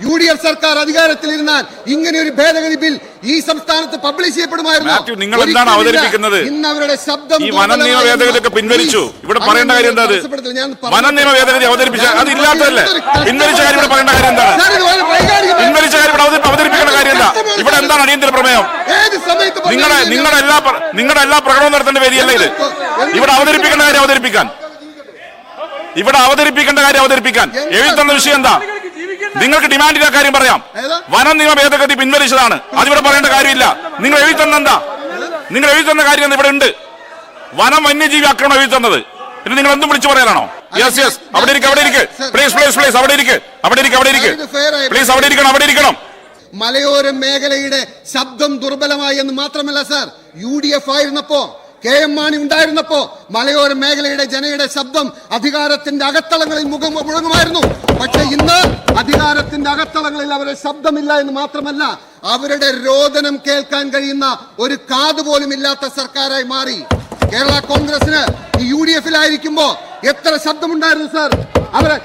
U D F സർക്കാർ അധികാരത്തിലിരുന്നാൽ ഇങ്ങനെ ഒരു ഭേദഗതി ബിൽ ഈ സംസ്ഥാനത്ത് പബ്ലിഷ് ചെയ്യപ്പെടുമായിരുന്നു. നിങ്ങൾ എന്താണ് അവതരിപ്പിക്കുന്നത്? ഇന്ന് അവരുടെ ശബ്ദം ഈ വനം നിയമ ഭേദഗതിയൊക്കെ പിൻവലിച്ചു. ഇവിടെ പറയേണ്ട കാര്യം എന്താ വനം നിയമ ഭേദഗതി അവതരിപ്പിച്ച അത് ഇല്ലാത്തതല്ലേ? പിൻവലിച്ച കാര്യം ഇവിടെ പറയേണ്ട കാര്യം എന്താണ്? പിൻവലിച്ച കാര്യം ഇവിടെ അവതരി- അവതരിപ്പിക്കേണ്ട കാര്യം എന്താ ഇവിടെ എന്താണ് അടിയന്തര പ്രമേയം? നിങ്ങളുടെ നിങ്ങളുടെ എല്ലാ നിങ്ങളുടെ എല്ലാ പ്രകടനവും നടത്തേണ്ട വേദിയല്ല ഇത്? ഇവിടെ അവതരിപ്പിക്കേണ്ട കാര്യം അവതരിപ്പിക്കാൻ. ഇവിടെ അവതരിപ്പിക്കേണ്ട കാര്യം അവതരിപ്പിക്കാൻ. എഴുതി തന്ന വിഷയം എന്താ? നിങ്ങൾക്ക് ഡിമാൻഡിന്റെ കാര്യം പറയാം. വനം നിയമ ഭേദഗതി പിൻവലിച്ചതാണ്. അതിവിടെ പറയേണ്ട കാര്യമില്ല. നിങ്ങൾ എഴുതി തന്നെന്താ നിങ്ങൾ എഴുതി തന്ന കാര്യം? ഇവിടെ ഉണ്ട്. വനം വന്യജീവി ആക്രമണം എഴുതി തന്നത്. പിന്നെ നിങ്ങൾ എന്തും വിളിച്ചു പറയാനാണോ? യെസ് യെസ് അവിടെ ഇരിക്കും അവിടെ ഇരിക്കും. പ്ലീസ് പ്ലീസ് പ്ലീസ് അവിടെ ഇരിക്കും. അവിടെ ഇരിക്കും അവിടെ ഇരിക്കും. പ്ലീസ് അവിടെ ഇരിക്കണം അവിടെ ഇരിക്കണം. മലയോര മേഖലയുടെ ശബ്ദം ദുർബലമായി എന്ന് മാത്രമല്ല സാർ യു ഡി എഫ് ആയിരുന്നപ്പോ കെ എം മാണി ഉണ്ടായിരുന്നപ്പോ മലയോര മേഖലയുടെ ജനയുടെ ശബ്ദം അധികാരത്തിന്റെ അകത്തളങ്ങളിൽ മുഖം മുഴങ്ങുമായിരുന്നു. പക്ഷെ ഇന്ന് അധികാരത്തിന്റെ അകത്തളങ്ങളിൽ അവരുടെ ശബ്ദമില്ല എന്ന് മാത്രമല്ല അവരുടെ രോദനം കേൾക്കാൻ കഴിയുന്ന ഒരു കാത് പോലും ഇല്ലാത്ത സർക്കാരായി മാറി. കേരള കോൺഗ്രസിന് യു ഡി എഫിലായിരിക്കുമ്പോ എത്ര ശബ്ദമുണ്ടായിരുന്നു സാർ? അവരെ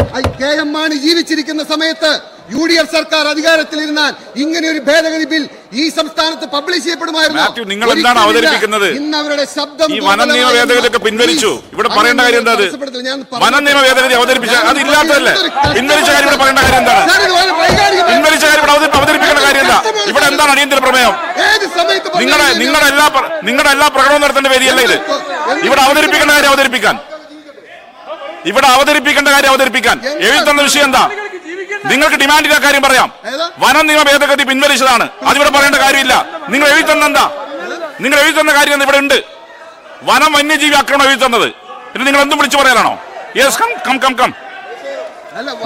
കെ എം മാണി ജീവിച്ചിരിക്കുന്ന സമയത്ത് യു ഡി എഫ് സർക്കാർ അധികാരത്തിലിരുന്നാൽ ഇങ്ങനെ ഒരു ഭേദഗതി ബിൽ ഈ സംസ്ഥാനത്ത് പബ്ലിഷ് ചെയ്യപ്പെടുമായിരുന്നു. നിങ്ങൾ എന്താണ് അവതരിപ്പിക്കുന്നത്? ഇന്ന് അവരുടെ ശബ്ദം ഈ വനം നിയമ ഭേദഗതിയൊക്കെ പിൻവലിച്ചു. ഇവിടെ പറയേണ്ട കാര്യം എന്താ വനം നിയമ ഭേദഗതി അവതരിപ്പിച്ച അത് ഇല്ലാത്തതല്ലേ. പിൻവലിച്ച കാര്യം ഇവിടെ പറയേണ്ട കാര്യം എന്താണ്? പിൻവലിച്ച കാര്യം ഇവിടെ അവതരി- അവതരിപ്പിക്കേണ്ട കാര്യം എന്താ ഇവിടെ എന്താണ് അടിയന്തര പ്രമേയം? നിങ്ങളുടെ നിങ്ങളുടെ എല്ലാ നിങ്ങളുടെ എല്ലാ പ്രകടനവും നടത്തേണ്ട വേദിയല്ല ഇത്? ഇവിടെ അവതരിപ്പിക്കേണ്ട കാര്യം അവതരിപ്പിക്കാൻ. ഇവിടെ അവതരിപ്പിക്കേണ്ട കാര്യം അവതരിപ്പിക്കാൻ. എഴുതി തന്ന വിഷയം എന്താ? നിങ്ങൾക്ക് ഡിമാൻഡ് ചെയ്ത കാര്യം പറയാം? വനം നിയമ ഭേദഗതി പിൻവലിച്ചതാണ്. അതിവിടെ പറയേണ്ട കാര്യമില്ല. നിങ്ങൾ എഴുതി തന്നെന്താ നിങ്ങൾ എഴുതി തന്ന കാര്യം ഇവിടെ ഉണ്ട്. വനം വന്യജീവി ആക്രമണം എഴുതി തന്നത്. ഇത് നിങ്ങൾ എന്തും വിളിച്ചു പറയാനാണോ yes come come come come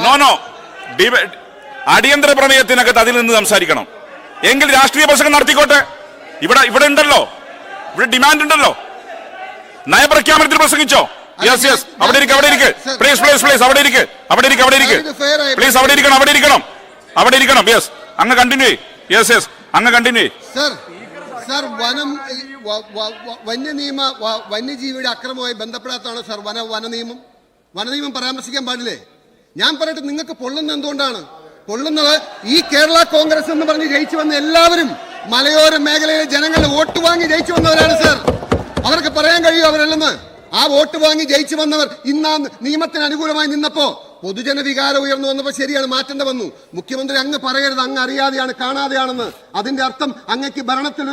no no അടിയന്തര പ്രമേയത്തിനകത്ത് അതിൽ നിന്ന് സംസാരിക്കണം. എങ്കിൽ രാഷ്ട്രീയ പ്രസംഗം നടത്തിക്കോട്ടെ. ഇവിടെ ഇവിടെ ഉണ്ടല്ലോ. ഇവിടെ ഡിമാൻഡ് ഉണ്ടല്ലോ. നയപ്രഖ്യാപനത്തിൽ പ്രസംഗിച്ചോ? യെസ് യെസ് അവിടെ ഇരിക്കും അവിടെ ഇരിക്കും. പ്ലീസ് പ്ലീസ് പ്ലീസ് അവിടെ ഇരിക്കും. അവിടെ ഇരിക്കും അവിടെ ഇരിക്കും. പ്ലീസ് അവിടെ ഇരിക്കണം അവിടെ ഇരിക്കണം. അവിടെ ഇരിക്കണം. യെസ് അങ്ങ് കണ്ടിന്യൂ യെസ് യെസ് അങ്ങ് കണ്ടിന്യൂ സർ സർ വനം വന്യനിയമ വന്യജീവിയുടെ അക്രമവുമായി ബന്ധപ്പെടാത്തതാണ് സർ വന വനനിയമം വനനിയമം പരാമർശിക്കാൻ പാടില്ലേ? ഞാൻ പറയട്ടെ നിങ്ങൾക്ക് പൊള്ളുന്നത് എന്തുകൊണ്ടാണ്? പൊള്ളുന്നത് ഈ കേരള കോൺഗ്രസ് എന്ന് പറഞ്ഞ് ജയിച്ചു വന്ന എല്ലാവരും മലയോര മേഖലയിലെ ജനങ്ങളുടെ വോട്ട് വാങ്ങി ജയിച്ചു വന്നവരാണ് സർ അവർക്ക് പറയാൻ കഴിയും അവരല്ലെന്ന്. ആ വോട്ട് വാങ്ങി ജയിച്ചു വന്നവർ ഇന്ന് നിയമത്തിന് അനുകൂലമായി നിന്നപ്പോ പൊതുജന വികാരം ഉയർന്നു വന്നപ്പോൾ ശരിയാണ് മാറ്റേണ്ട വന്നു. മുഖ്യമന്ത്രി അങ്ങ് പറയരുത് അങ്ങ് അറിയാതെയാണ് കാണാതെയാണെന്ന്. അതിന്റെ അർത്ഥം അങ്ങക്ക് ഭരണത്തിൽ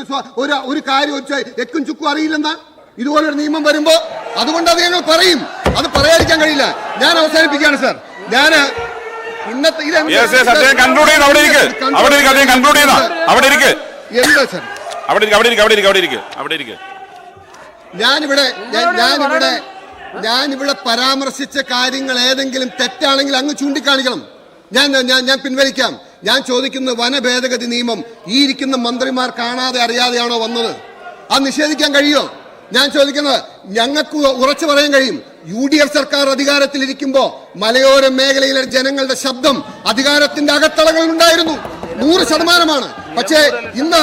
ഒരു കാര്യം വെച്ച് എക്കും ചുക്കും അറിയില്ലെന്നാ? ഇതുപോലൊരു നിയമം വരുമ്പോ അതുകൊണ്ട് അത് ഞങ്ങൾ പറയും. അത് പറയാതിരിക്കാൻ കഴിയില്ല. ഞാൻ അവസാനിപ്പിക്കുകയാണ് സാർ. ഞാൻ ഇന്നത്തെ എന്താ സാർ. അവിടെ അവിടെ അവിടെ അവിടെ ഇരിക്കും ഞാനിവിടെ ഞാൻ- ഞാനിവിടെ പരാമർശിച്ച കാര്യങ്ങൾ ഏതെങ്കിലും തെറ്റാണെങ്കിൽ അങ്ങ് ചൂണ്ടിക്കാണിക്കണം. ഞാൻ ഞാൻ ഞാൻ പിൻവലിക്കാം. ഞാൻ ചോദിക്കുന്ന വനഭേദഗതി നിയമം ഈ ഇരിക്കുന്ന മന്ത്രിമാർ കാണാതെ അറിയാതെയാണോ വന്നത്? അത് നിഷേധിക്കാൻ കഴിയോ? ഞാൻ ചോദിക്കുന്നത് ഞങ്ങൾക്ക് ഉറച്ചു പറയാൻ കഴിയും. യു ഡി എഫ് സർക്കാർ അധികാരത്തിലിരിക്കുമ്പോ മലയോര മേഖലയിലെ ജനങ്ങളുടെ ശബ്ദം അധികാരത്തിന്റെ അകത്തളങ്ങളിൽ ഉണ്ടായിരുന്നു. നൂറ് ശതമാനമാണ്. പക്ഷേ ഇന്ന്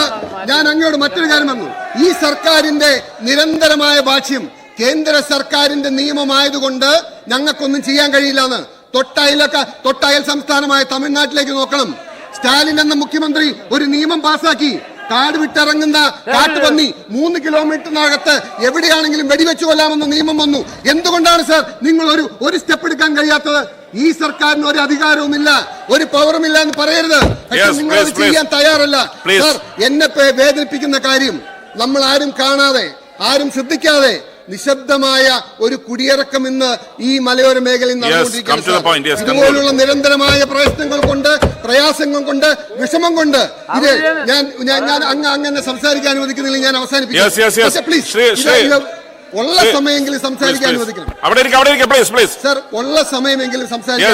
ഞാൻ അങ്ങോട്ട് മറ്റൊരു കാര്യം വന്നു ഈ സർക്കാരിന്റെ നിരന്തരമായ ഭാഷ്യം കേന്ദ്ര സർക്കാരിന്റെ നിയമമായതുകൊണ്ട് ഞങ്ങൾക്കൊന്നും ചെയ്യാൻ കഴിയില്ല എന്ന് തൊട്ടയലൊക്കെ തൊട്ടയൽ സംസ്ഥാനമായ തമിഴ്നാട്ടിലേക്ക് നോക്കണം. സ്റ്റാലിൻ എന്ന മുഖ്യമന്ത്രി ഒരു നിയമം പാസാക്കി. കാട് വിട്ടിറങ്ങുന്ന കാട്ടുപന്നി മൂന്ന് കിലോമീറ്ററിനകത്ത് എവിടെയാണെങ്കിലും വെടിവെച്ചു കൊല്ലാമെന്ന നിയമം വന്നു. എന്തുകൊണ്ടാണ് സാർ നിങ്ങൾ ഒരു ഒരു സ്റ്റെപ്പ് എടുക്കാൻ കഴിയാത്തത്? ഈ സർക്കാരിന് ഒരു അധികാരവുമില്ല ഒരു പവറും ഇല്ല എന്ന് പറയരുത്. പക്ഷെ നിങ്ങൾ അത്. ചെയ്യാൻ തയ്യാറല്ല. സർ സാർ എന്നെ വേദനിപ്പിക്കുന്ന കാര്യം നമ്മൾ ആരും കാണാതെ ആരും ശ്രദ്ധിക്കാതെ നിശബ്ദമായ ഒരു കുടിയിറക്കം ഇന്ന് ഈ മലയോര മേഖലയിൽ നടന്നുകൊണ്ടിരിക്കുന്നത്. ഇതുപോലുള്ള നിരന്തരമായ പ്രയത്നങ്ങൾ കൊണ്ട് പ്രയാസങ്ങൾ കൊണ്ട് വിഷമം കൊണ്ട് ഇത് ഞാൻ ഞാൻ അങ്ങ് അങ്ങനെ സംസാരിക്കാൻ അനുവദിക്കുന്നില്ല ഞാൻ അവസാനിപ്പിക്കും. പ്ലീസ് ഉള്ള സമയമെങ്കിലും സംസാരിക്കാൻ അനുവദിക്കണം. അവിടെ ഇരിക്കും അവിടെ ഇരിക്കും പ്ലീസ് പ്ലീസ് സാർ ഉള്ള സമയമെങ്കിലും സംസാരിക്കാൻ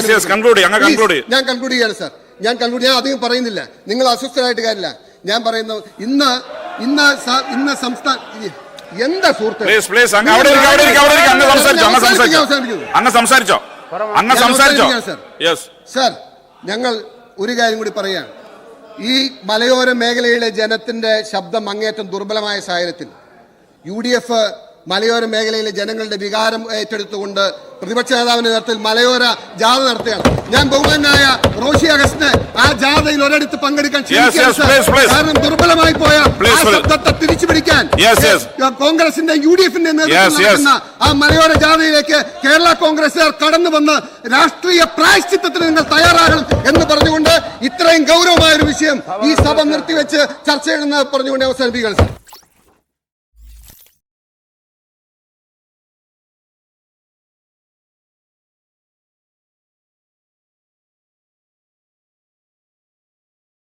അങ്ങ് Please, ഞാൻ കൺക്ലൂഡ് ചെയ്യാണ് സർ ഞാൻ കൺക്ലൂഡ് ഞാൻ അധികം പറയുന്നില്ല. നിങ്ങൾ അസ്വസ്ഥരായിട്ട് കാര്യമില്ല. ഞാൻ പറയുന്നത് ഇന്ന് ഇന്ന് ഇന്ന് സംസ്ഥാന എന്താ സുഹൃത്ത്? പ്ലീസ് പ്ലീസ് അങ്ങ് അവിടെ ഇരിക്കും അവിടെ ഇരിക്കും അവിടെ ഇരിക്കും അങ്ങ് സംസാരിച്ചോ അങ്ങ് സംസാരിച്ചോ. അങ്ങ് സംസാരിച്ചോ അങ്ങ് സംസാരിച്ചോ. Yes sir. ഞങ്ങൾ ഒരു കാര്യം കൂടി പറയാണ് ഈ മലയോര മേഖലയിലെ ജനത്തിന്റെ ശബ്ദം അങ്ങേറ്റം ദുർബലമായ സാഹചര്യത്തിൽ യു ഡി എഫ് മലയോര മേഖലയിലെ ജനങ്ങളുടെ വികാരം ഏറ്റെടുത്തുകൊണ്ട് പ്രതിപക്ഷ നേതാവിന്റെ നേതൃത്വത്തിൽ മലയോര ജാഥ നടത്തുകയാണ് ഞാൻ ബഹുമാനായ റോഷി അഗസ്റ്റിന് ആ ജാഥയിൽ ഒരിടത്ത് പങ്കെടുക്കാൻ. കാരണം ദുർബലമായി പോയ ആ. ശബ്ദത്തെ തിരിച്ചു പിടിക്കാൻ കോൺഗ്രസിന്റെ യു ഡി എഫിന്റെ നേതൃത്വത്തിൽ yes. ആ മലയോര ജാഥയിലേക്ക് കേരള കോൺഗ്രസുകാർ കടന്നു വന്ന് രാഷ്ട്രീയ പ്രായശ്ചിത്തത്തിന് നിങ്ങൾ തയ്യാറാകണം എന്ന് പറഞ്ഞുകൊണ്ട് ഇത്രയും ഗൗരവമായ ഒരു വിഷയം ഈ സഭ നിർത്തിവെച്ച് ചർച്ച ചെയ്യണമെന്ന് പറഞ്ഞുകൊണ്ട് അവസാനിപ്പിക്കുകയാണ്